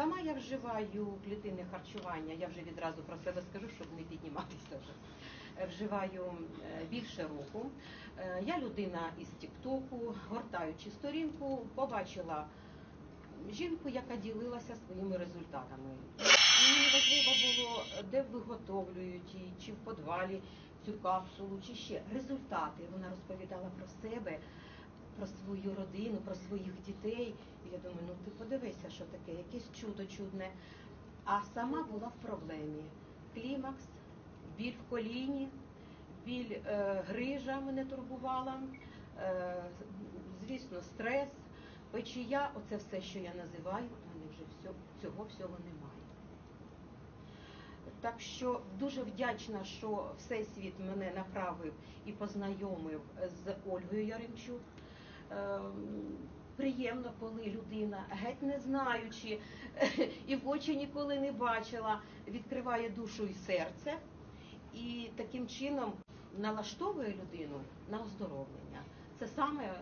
Сама я вживаю клітинне харчування, я вже відразу про себе скажу, щоб не підніматися вже. Е, Вживаю е, більше року. Е, Я людина із Тіктоку, гортаючи сторінку, побачила жінку, яка ділилася своїми результатами. Мені важливо було, де виготовлюють її, чи в подвалі цю капсулу, чи ще результати. Вона розповідала про себе, про свою родину, про своїх дітей. І я думаю, ну ти подивися, що таке, якесь чудо чудне. А сама була в проблемі. Клімакс, біль в коліні, біль е, грижа мене турбувала, е, звісно, стрес, печія, оце все, що я називаю, в мене вже всьо- цього всього немає. Так що дуже вдячна, що Всесвіт мене направив і познайомив з Ольгою Яремчук. Ем, Приємно, коли людина, геть не знаючи і в очі ніколи не бачила, відкриває душу і серце і таким чином налаштовує людину на оздоровлення. Це саме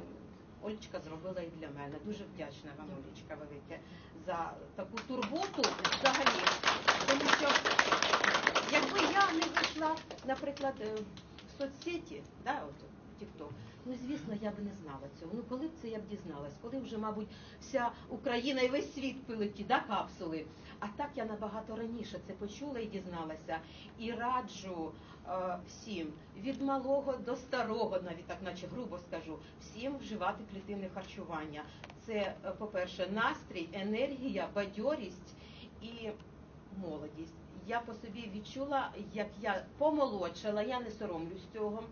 Олечка зробила і для мене. Дуже вдячна вам, Олечка, велике, за таку турботу взагалі. Тому що якби я не вийшла, наприклад, е, в соцсеті, да, от TikTok, ну звісно, я б не знала цього. Ну коли б це я б дізналась, коли вже, мабуть, вся Україна і весь світ пили ті да, капсули. А так я набагато раніше це почула і дізналася. І раджу е, всім від малого до старого, навіть так, наче грубо скажу, всім вживати клітинне харчування. Це, е, по-перше, настрій, енергія, бадьорість і молодість. Я по собі відчула, як я помолодшала, я не соромлюсь цього.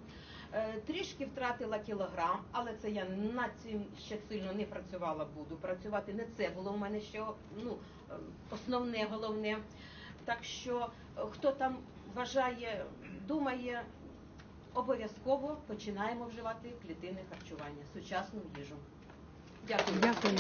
Е, Трішки втратила кілограм, але це я над цим ще сильно не працювала буду. Працювати не це було в мене ще ну, е, основне, головне. Так що е, хто там вважає, думає, обов'язково починаємо вживати клітинне харчування, сучасну їжу. Дякую. Дякую.